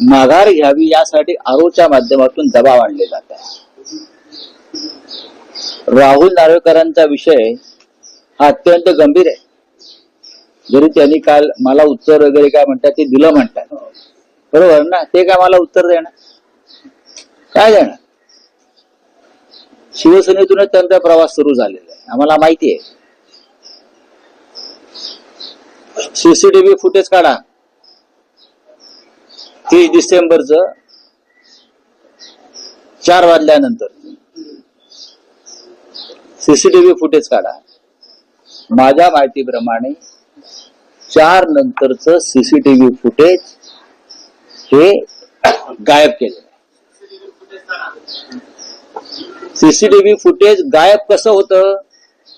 माघार घ्यावी यासाठी आरोच्या माध्यमातून दबाव आणले जात आहे. राहुल नार्वेकरांचा विषय हा अत्यंत गंभीर आहे. जरी त्यांनी काल मला उत्तर वगैरे काय म्हणतात ते दिलं म्हणतात. बरोबर ना? ते काय मला उत्तर देणार? काय देणार? शिवसेनेतूनच त्यांचा प्रवास सुरू झालेला आहे. आम्हाला माहिती आहे. सीसीटीव्ही फुटेज काढा. तीस डिसेंबरच चार वाजल्यानंतर. सीसीटीव्ही फुटेज काढा. माझ्या माहितीप्रमाणे चार नंतरच सीसीटीव्ही फुटेज हे गायब केले सीसीटीव्ही फुटेज गायब कसं होतं?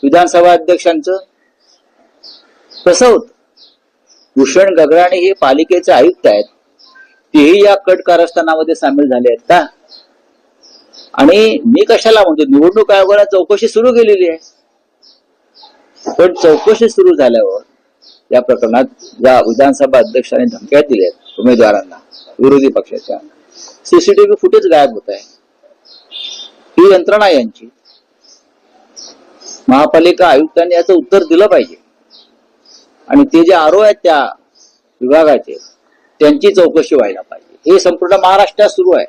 विधानसभा अध्यक्षांचं? कसं होत? भूषण गगराणे हे पालिकेचे आयुक्त आहेत. तेही या कट कारस्थानामध्ये सामील झाले आहेत का? आणि मी कशाला म्हणतो निवडणूक आयोगाला चौकशी सुरू केलेली आहे? पण चौकशी सुरू झाल्यावर या प्रकरणात ज्या विधानसभा अध्यक्षांनी धमक्या दिल्या आहेत उमेदवारांना विरोधी पक्षाच्या सीसीटीव्ही फुटेज गायब होत आहे. ही यंत्रणा यांची महापालिका आयुक्तांनी याचं उत्तर दिलं पाहिजे. आणि ते जे आरोप आहेत त्या विभागाचे त्यांची चौकशी व्हायला पाहिजे. हे संपूर्ण महाराष्ट्रात सुरू आहे.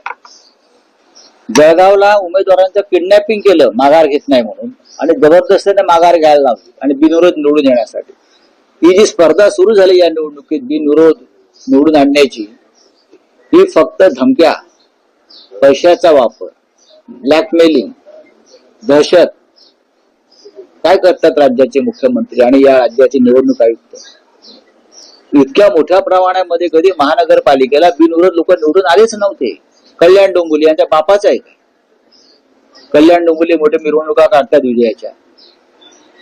जळगावला उमेदवारांचं किडनॅपिंग केलं माघार घेत नाही म्हणून. आणि जबरदस्तीने माघार घ्यायला लावली. आणि बिनविरोध निवडून येण्यासाठी. ही जी स्पर्धा सुरू झाली या निवडणुकीत बिनविरोध निवडून आणण्याची ही फक्त धमक्या पैशाचा वापर ब्लॅकमेलिंग दहशत काय करतात राज्याचे मुख्यमंत्री आणि या राज्याचे निवडणूक आयुक्त? इतक्या मोठ्या प्रमाणामध्ये कधी महानगरपालिकेला बिनविरोध लोक निवडून आलेच नव्हते. कल्याण डोंगुली यांच्या बापाच आहे कल्याण डोंगुली मोठ्या मिरवणुका काढतात विजयाच्या.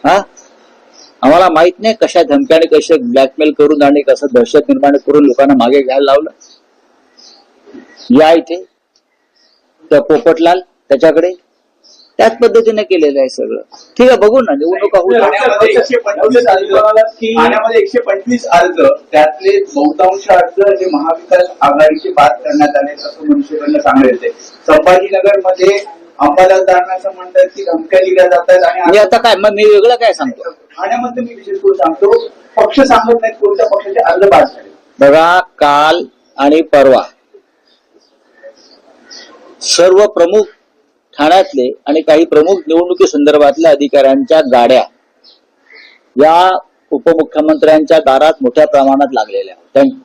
हा? आम्हाला माहीत नाही कशा धमक्याने कसे ब्लॅकमेल करून आणि कसं दहशत निर्माण करून लोकांना मागे घ्यायला लावलं. या इथे. त्या पोपटलाल त्याच्याकडे. त्याच पद्धतीने केलेलं आहे सगळं. ठीक आहे बघू ना निवडणुका. ठाण्यामध्ये एकशे पंचवीस अर्ज. त्यातले बहुतांश अर्ज हे महाविकास आघाडीचे बाद करण्यात आले असं मनसेकडनं सांगण्यात येते. संभाजीनगरमध्ये असं म्हणतात की धमक्या दिल्या जातात आणि आता काय मग मी वेगळं काय सांगतो? ठाण्यामध्ये मी विशेष करून सांगतो पक्ष सांगत नाहीत कोणत्या पक्षाचे अर्ज बाद झाले. बघा काल आणि परवा सर्व प्रमुख ठाण्यातले आणि काही प्रमुख निवडणुकी संदर्भातल्या अधिकाऱ्यांच्या गाड्या या उपमुख्यमंत्र्यांच्या दारात मोठ्या प्रमाणात लागलेल्या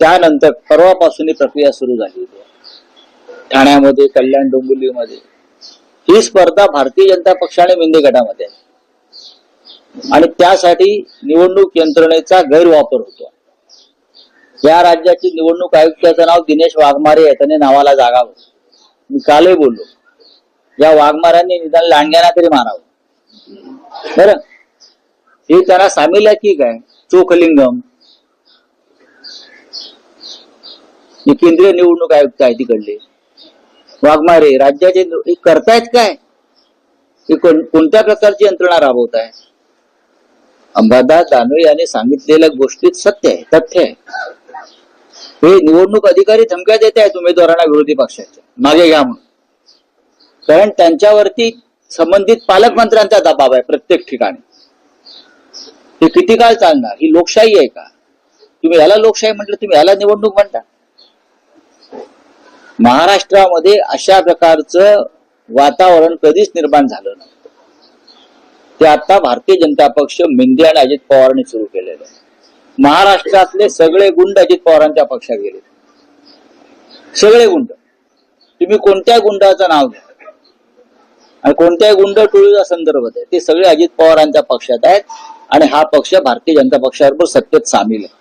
त्यानंतर परवापासून ही प्रक्रिया सुरू झाली होती ठाण्यामध्ये कल्याण डोंबिवलीमध्ये. ही स्पर्धा भारतीय जनता पक्ष आणि गटामध्ये आहे. आणि त्यासाठी निवडणूक यंत्रणेचा गैरवापर होतो. या राज्याची निवडणूक आयुक्ताचं नाव दिनेश वाघमारे आहे. त्याने नावाला जागावं मी कालही बोललो. या वाघमाऱ्यांनी निदान लांडग्याना तरी मारावं. बर? हे त्यांना सामील आहे की काय? चोखलिंगम. केंद्रीय निवडणूक आयुक्त आहे तिकडले. वाघमारे राज्याचे करतायत काय? कोणत्या प्रकारची यंत्रणा राबवत आहे? अंबादास दानवे यांनी सांगितलेल्या गोष्टीत सत्य आहे तथ्य आहे. हे निवडणूक अधिकारी धमक्या देत आहेत उमेदवारांना विरोधी पक्षाच्या. मागे घ्या म्हणून. कारण त्यांच्यावरती संबंधित पालकमंत्र्यांचा दबाव आहे प्रत्येक ठिकाणी. हे किती काळ चालणार? ही लोकशाही आहे का? तुम्ही याला लोकशाही म्हटलं तुम्ही याला निवडणूक म्हणता. महाराष्ट्रामध्ये अशा प्रकारचं वातावरण कधीच निर्माण झालं नाही. ते आता भारतीय जनता पक्ष मेंदे आणि अजित पवारांनी सुरू केलेलं आहे. महाराष्ट्रातले सगळे गुंड अजित पवारांच्या पक्षात गेले. सगळे गुंड. तुम्ही कोणत्या गुंडाचं नाव घ्या? आणि कोणत्याही गुंड टोळीचा संदर्भ आहे. ते सगळे अजित पवारांच्या पक्षात आहेत आणि हा पक्ष भारतीय जनता पक्षाबरोबर सत्तेत सामील आहे.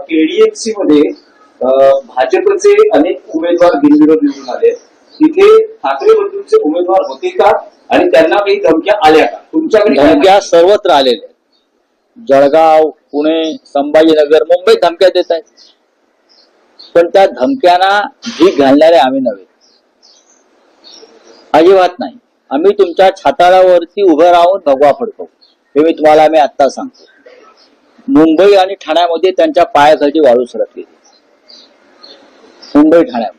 केडीएफसी मध्ये भाजपचे अनेक उमेदवार बिनविरोध निवडून आले तिथे ठाकरे बंधूंचे उमेदवार होते का? आणि त्यांना काही धमक्या आल्या का? तुमच्याकडे काय धमक्या सर्वत्र आलेल्या जळगाव पुणे संभाजीनगर मुंबईत धमक्या देत आहेत. पण त्या धमक्यांना भीक घालणारे आम्ही नव्हे. अजिबात नाही. आम्ही तुमच्या छाताळावरती उभं राहून भगवा फडतो हे मी तुम्हाला मी आत्ता सांगतो. मुंबई आणि ठाण्यामध्ये त्यांच्या पायाखाली वाळू सरकली. मुंबई ठाण्यामध्ये.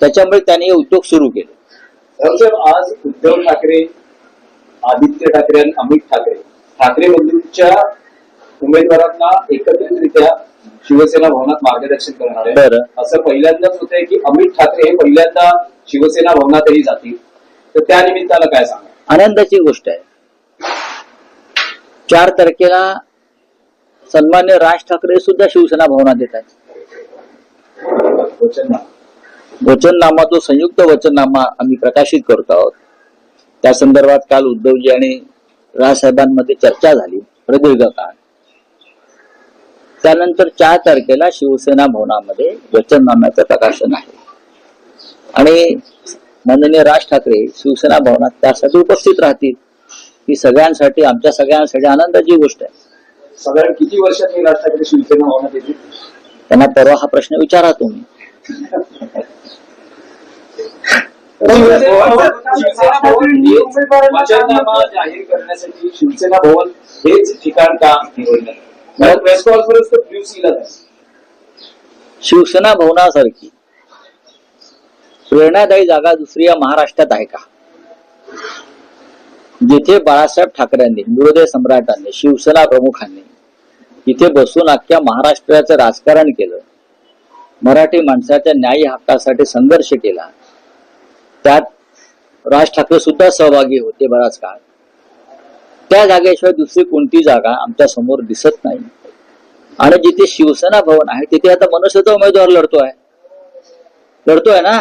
त्याच्यामुळे त्यांनी हे उद्योग सुरू केले. आज उद्धव ठाकरे आदित्य ठाकरे आणि अमित ठाकरे ठाकरे बंधूंच्या उमेदवारांना एकत्रितरित्या शिवसेना भवनात मार्गदर्शन करणार. आहे. असं पहिल्यांदाच होत आहे की अमित ठाकरे हे पहिल्यांदा शिवसेना भवनातही जातील. तर त्या निमित्तानं काय सांगा आनंदाची गोष्ट आहे. चार तारखेला सन्मान्य राज ठाकरे सुद्धा शिवसेना भवनात येत आहेत. वचननामा. वचननामा जो संयुक्त वचननामा आम्ही प्रकाशित करतो आहोत त्या संदर्भात काल उद्धवजी आणि राजसाहेबांमध्ये चर्चा झाली. प्रदीर्घ काळ त्यानंतर चार तारखेला शिवसेना भवनामध्ये वचननाम्याचं प्रकाशन आहे. आणि माननीय राज ठाकरे शिवसेना भवनात त्यासाठी उपस्थित राहतील. ही सगळ्यांसाठी आमच्या सगळ्यांसाठी आनंदाची गोष्ट आहे. साधारण किती वर्षांनी राज ठाकरे शिवसेना भवनात येतील? त्यांना परवा हा प्रश्न विचारा तुम्ही. शिवसेना भवन हेच ठिकाण का निवडलं? प्रेस कॉन्फरन्स सीला शिवसेना भवनासारखी. प्रेरणादायी जागा दुसरी या महाराष्ट्रात आहे का? जिथे बाळासाहेब ठाकरेंनी विरोधी सम्राटांनी शिवसेना प्रमुखांनी इथे बसून अख्ख्या महाराष्ट्राचं राजकारण केलं मराठी माणसाच्या न्यायी हक्कासाठी संघर्ष केला त्यात राज ठाकरे सुद्धा सहभागी होते बराच काळ. त्या जागेशिवाय दुसरी कोणती जागा आमच्यासमोर दिसत नाही. आणि जिथे शिवसेना भवन आहे तिथे आता मनुष्यचा उमेदवार लढतोय. लढतोय ना?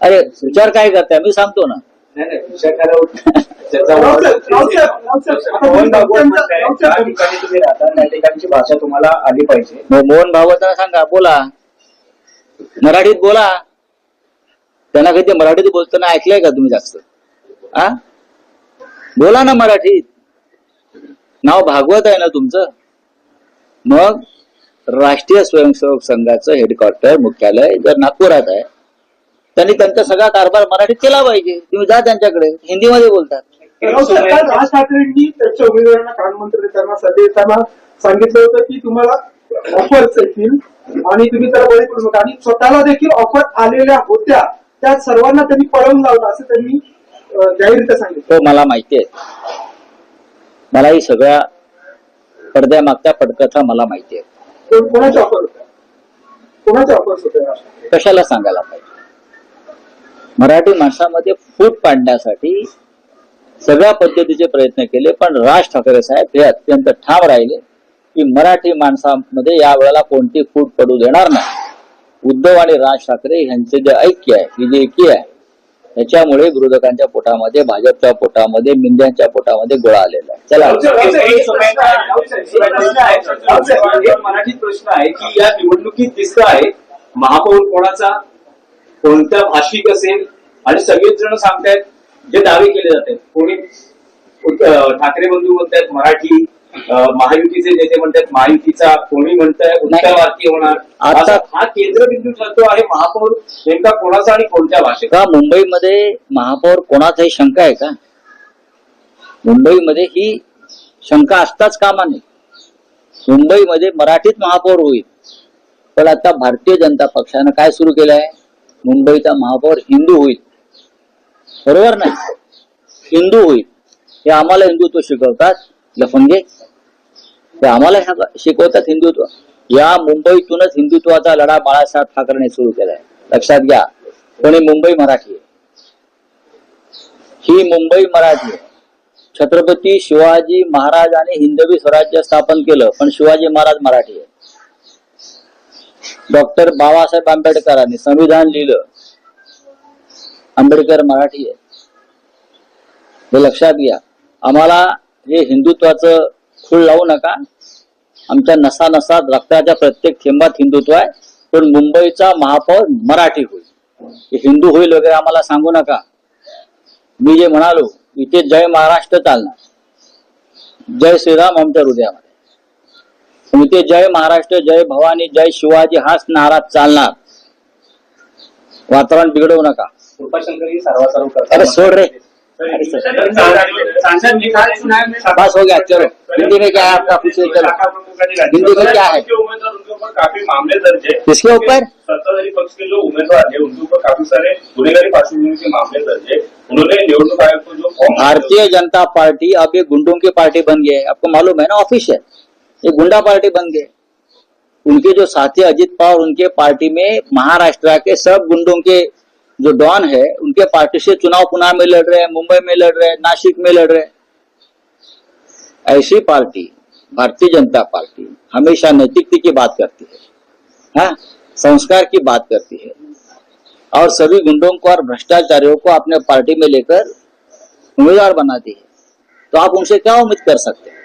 अरे विचार काय करताय? मी सांगतो ना. भाषा तुम्हाला आली पाहिजे. मोहन भागवतांना सांगा बोला. मराठीत बोला. त्यांना कधी मराठीत बोलताना ऐकलंय का तुम्ही जास्त? आ? बोला ना मराठीत नाव भागवत आहे ना तुमचं? मग राष्ट्रीय स्वयंसेवक संघाचं हेडक्वार्टर मुख्यालय जर नागपुरात आहे त्यांनी त्यांचा सगळा कारभार मराठीत केला पाहिजे. तुम्ही जा त्यांच्याकडे. हिंदीमध्ये बोलतात. राऊत साहेब, काल राज ठाकरेंनी त्यांच्या उमेदवारांना कानमंत्री त्यांना सांगितलं होतं की तुम्हाला ऑफर्स येतील आणि तुम्ही त्याला बळी पडू नका. आणि स्वतःला देखील ऑफर आलेल्या होत्या. त्या सर्वांना त्यांनी पळवून लावलं असं त्यांनी जाहीररित्या सांगितलं. हो मला माहिती आहे. मला ही सगळ्या पडद्यामागच्या पडकथा मला माहिती आहे कोण- कोणाच्या ऑफर होत्या कोणाच्या ऑफर्स होत्या राज ठाकरे? कशाला सांगायला पाहिजे? मराठी माणसामध्ये फूट पाडण्यासाठी सगळ्या पद्धतीचे प्रयत्न केले पण राज ठाकरे साहेब हे अत्यंत ठाम राहिले की मराठी माणसामध्ये या वेळेला कोणती फूट पडू देणार नाही. उद्धव आणि राज ठाकरे यांचे जे ऐक्य आहे ही जी एकी आहे त्याच्यामुळे विरोधकांच्या पोटामध्ये भाजपच्या पोटामध्ये मिंद्यांच्या पोटामध्ये गोळा आलेला आहे. चला. प्रश्न आहे, मराठीत प्रश्न आहे की या निवडणुकीत दिसत आहे महापौर कोणाचा कोणत्या भाषिक असेल? आणि सगळेच जण सांगतायत जे दावे केले जातात. कोणी ठाकरे बंधू म्हणतायत मराठी महायुतीचे नेते म्हणतात महायुतीचा कोणी म्हणताय उत्तर भारतीय होणार? आता- हा केंद्रबिंदू ठरतो आहे महापौर नेमका कोणाचा आणि कोणत्या भाषेत का मुंबईमध्ये महापौर कोणाचाही शंका आहे का? मुंबईमध्ये ही शंका असताच कामा नये. मुंबईमध्ये मराठीत महापौर होईल. पण आता भारतीय जनता पक्षानं काय सुरू केलं आहे मुंबईचा महापौर हिंदू होईल. बरोबर ना हिंदू होईल. हे आम्हाला हिंदुत्व शिकवतात. लफंगे ते आम्हाला शिकवतात हिंदुत्व. या मुंबईतूनच हिंदुत्वाचा लढा बाळासाहेब ठाकरेने सुरू केलाय. लक्षात घ्या कोणी मुंबई मराठी ही मुंबई मराठी छत्रपती शिवाजी महाराजांनी हिंदवी स्वराज्य स्थापन केलं पण शिवाजी महाराज मराठी आहे. डॉक्टर बाबासाहेब आंबेडकरांनी संविधान लिहिलं आंबेडकर मराठी आहे. हे लक्षात घ्या. आम्हाला हे हिंदुत्वाचं खूळ लावू नका. आमच्या नसा नसात रक्ताच्या प्रत्येक थेंबात हिंदुत्व आहे. पण मुंबईचा महापौर मराठी होईल. हिंदू होईल वगैरे आम्हाला सांगू नका. मी जे म्हणालो इथे जय महाराष्ट्र चालणार. जय श्रीराम आमच्या हृदयामध्ये. इथे जय महाराष्ट्र जय भवानी जय शिवाजी हाच नारा चालणार. वातावरण बिघडवू नका. अरे सोड रे. बस हो गया चलो हिंदी में क्या है आपका पूछिए चलो हिंदी में क्या है काफ़ी मामले दर्ज है किसके ऊपर? सत्ताधारी पक्ष के जो उम्मीदवार है उनके ऊपर काफ़ी सारे गुनेगारी के मामले दर्ज है उन्होंने भारतीय जनता पार्टी अब ये गुंडों की पार्टी बन गई है। आपको मालूम है ना ऑफ़िस है। ये गुंडा पार्टी बन गए उनके जो साथी अजित पवार, उनके पार्टी में महाराष्ट्र के सब गुंडों के जो डॉन है, उनके पार्टी से चुनाव पुणे में लड़ रहे हैं, मुंबई में लड़ रहे हैं नासिक में लड़ रहे हैं। ऐसी पार्टी, भारतीय जनता पार्टी, हमेशा नैतिकता की बात करती है हाँ? संस्कार की बात करती है। और सभी गुंडों को और भ्रष्टाचारियों को अपने पार्टी में लेकर उम्मीदवार बनाती है। तो आप उनसे क्या उम्मीद कर सकते हैं?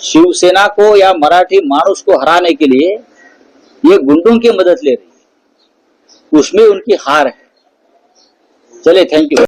शिवसेना को या मराठी मानुष को हराने के लिए ये गुंडों की मदद ले रही है। उसमें उनकी हार है। ચલે થેન્ક યુ